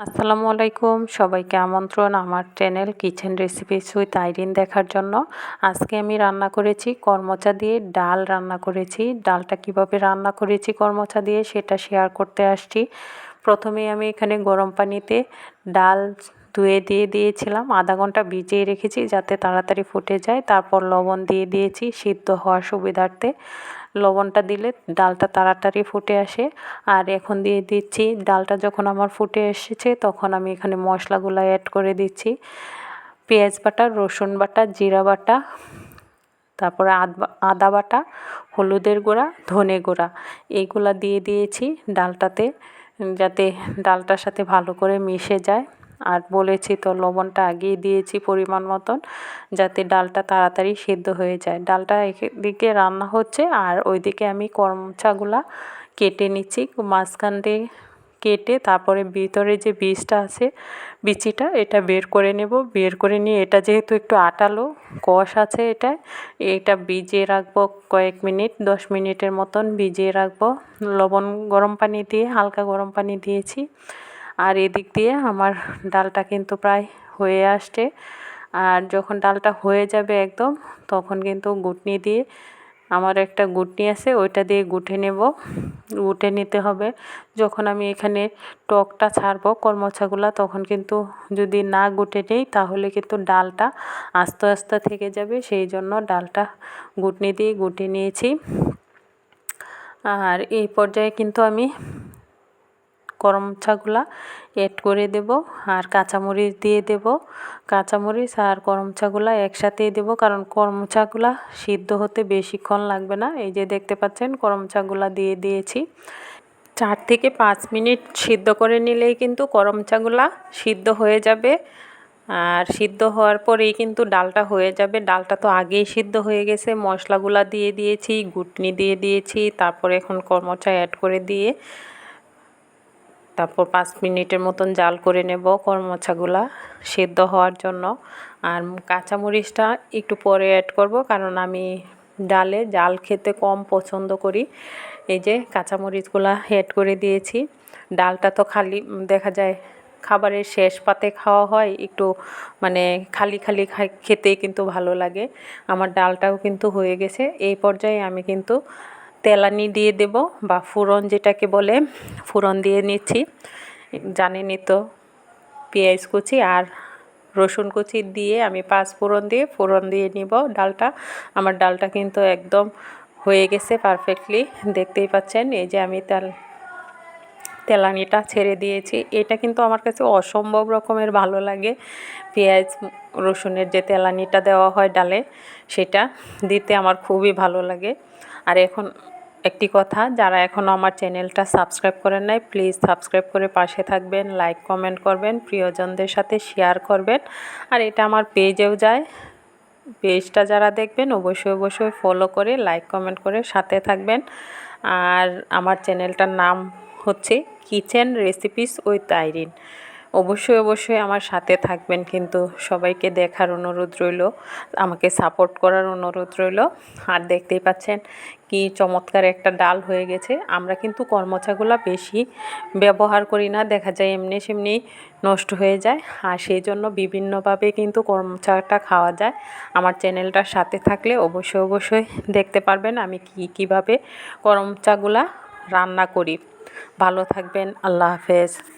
আসসালামু আলাইকুম। সবাইকে আমন্ত্রণ আমার channel kitchen recipe with Irene দেখার জন্য। আজকে আমি রান্না করেছি কর্মচা দিয়ে ডাল রান্না করেছি। ডালটা কীভাবে রান্না করেছি কর্মচা দিয়ে সেটা শেয়ার করতে আসছি। প্রথমে আমি এখানে গরম পানিতে ডাল ধুয়ে দিয়ে দিয়েছিলাম। আধা ঘণ্টা ভিজিয়ে রেখেছি যাতে তাড়াতাড়ি ফুটে যায়। তারপর লবণ দিয়ে দিয়েছি সিদ্ধ হওয়ার সুবিধার্থে। লবণটা দিলে ডালটা তাড়াতাড়ি ফুটে আসে। আর এখন দিয়ে দিচ্ছি, ডালটা যখন আমার ফুটে এসেছে তখন আমি এখানে মশলাগুলো অ্যাড করে দিচ্ছি। পেঁয়াজ বাটা, রসুন বাটা, জিরা বাটা, তারপরে আদা বাটা, হলুদের গুঁড়া, ধনে গুঁড়া এইগুলা দিয়ে দিয়েছি ডালটাতে। যাতে ডালটার সাথে ভালো করে মিশে যায়। আর বলেছি তো, লবণটা আগেই দিয়েছি পরিমাণ মতন, যাতে ডালটা তাড়াতাড়ি সেদ্ধ হয়ে যায়। ডালটা এদিকে রান্না হচ্ছে আর ওইদিকে আমি করমচাগুলা কেটে নিচ্ছি, মাঝখান দিয়ে কেটে তারপরে ভিতরে যে বীজটা আছে, বিচিটা, এটা বের করে নেব। বের করে নিয়ে এটা যেহেতু একটু আটালো, কষ আছে এটা এটা ভিজিয়ে রাখব কয়েক মিনিট, দশ মিনিটের মতন ভিজিয়ে রাখব। লবণ গরম পানি দিয়ে, হালকা গরম পানি দিয়েছি। আর এদিক দিয়ে আমার ডালটা কিন্তু প্রায় হয়ে আসছে। আর যখন ডালটা হয়ে যাবে একদম, তখন কিন্তু গুটনি দিয়ে, আমার একটা গুটনি আছে, ওইটা দিয়ে গুটে নেব। গুটে নিতে হবে। যখন আমি এখানে টকটা ছাড়বো, কর্মছাগুলা, তখন কিন্তু যদি না গুটে নেই, তাহলে কিন্তু ডালটা আস্তে আস্তে থেকে যাবে। সেই জন্য ডালটা গুটনি দিয়ে গুটে নিয়েছি। আর এই পর্যায়ে কিন্তু আমি করমচাগুলা এড করে দেব আর কাঁচামরিচ দিয়ে দেব। কাঁচামরিচ আর করমচাগুলা একসাথেই দেব কারণ করমচাগুলা সিদ্ধ হতে বেশিক্ষণ লাগবে না। এই যে দেখতে পাচ্ছেন করমচাগুলা দিয়ে দিয়েছি। চার থেকে পাঁচ মিনিট সিদ্ধ করে নিলেই কিন্তু করমচাগুলা সিদ্ধ হয়ে যাবে। আর সিদ্ধ হওয়ার পরেই কিন্তু ডালটা হয়ে যাবে। ডালটা তো আগেই সিদ্ধ হয়ে গেছে। মশলাগুলা দিয়ে দিয়েছি গুটনি দিয়ে দিয়েছি, তারপরে এখন কর্মচা অ্যাড করে দিয়ে তারপর পাঁচ মিনিটের মতন জাল করে নেব কর্মছাগুলা সেদ্ধ হওয়ার জন্য। আর কাঁচামরিচটা একটু পরে অ্যাড করব কারণ আমি ডালে জাল খেতে কম পছন্দ করি। এই যে কাঁচামরিচগুলা অ্যাড করে দিয়েছি। ডালটা তো খালি দেখা যায় খাবারের শেষ পাতে খাওয়া হয়, একটু মানে খালি খালি খেতে কিন্তু ভালো লাগে। আমার ডালটাও কিন্তু হয়ে গেছে। এই পর্যায়ে আমি কিন্তু তেলানি দিয়ে দেব বা ফুরন যেটাকে বলে, ফুরন দিয়ে নিচ্ছি। জানেনই তো, পেঁয়াজ কুচি আর রসুন কুচি দিয়ে আমি পাঁচ ফোড়ন দিয়ে ফোড়ন দিয়ে নিব ডালটা। আমার ডালটা কিন্তু একদম হয়ে গেছে পারফেক্টলি দেখতেই পাচ্ছেন। এই যে আমি তেল, তেলানিটা ছেড়ে দিয়েছি। এটা কিন্তু আমার কাছে অসম্ভব রকমের ভালো লাগে। পেঁয়াজ, রসুনের যে তেলানিটা দেওয়া হয় ডালে, সেটা দিতে আমার খুবই ভালো লাগে। আর এখন একটি কথা, যারা এখনও আমার চ্যানেলটা সাবস্ক্রাইব করেন নাই, প্লিজ সাবস্ক্রাইব করে পাশে থাকবেন, লাইক, কমেন্ট করবেন, প্রিয়জনদের সাথে শেয়ার করবেন। আর এটা আমার পেজেও যায়। পেজটা যারা দেখবেন, অবশ্যই অবশ্যই ফলো করে লাইক কমেন্ট করে সাথে থাকবেন। আর আমার চ্যানেলটার নাম হচ্ছে কিচেন রেসিপিস উইথ আইরিন অবশ্যই অবশ্যই আমার সাথে থাকবেন। কিন্তু সবাইকে দেখার অনুরোধ রইল, আমাকে সাপোর্ট করার অনুরোধ রইল। আর দেখতেই পাচ্ছেন কি চমৎকার একটা ডাল হয়ে গেছে। আমরা কিন্তু কর্মচাগুলা বেশি ব্যবহার করি না, দেখা যায় এমনি সেমনি নষ্ট হয়ে যায়। আর সেই জন্য বিভিন্নভাবে কিন্তু কর্মচাটা খাওয়া যায়। আমার চ্যানেলটার সাথে থাকলে অবশ্যই অবশ্যই দেখতে পারবেন আমি কী, কীভাবে করমচাগুলা রান্না করি। ভালো থাকবেন, আল্লাহ হাফেজ।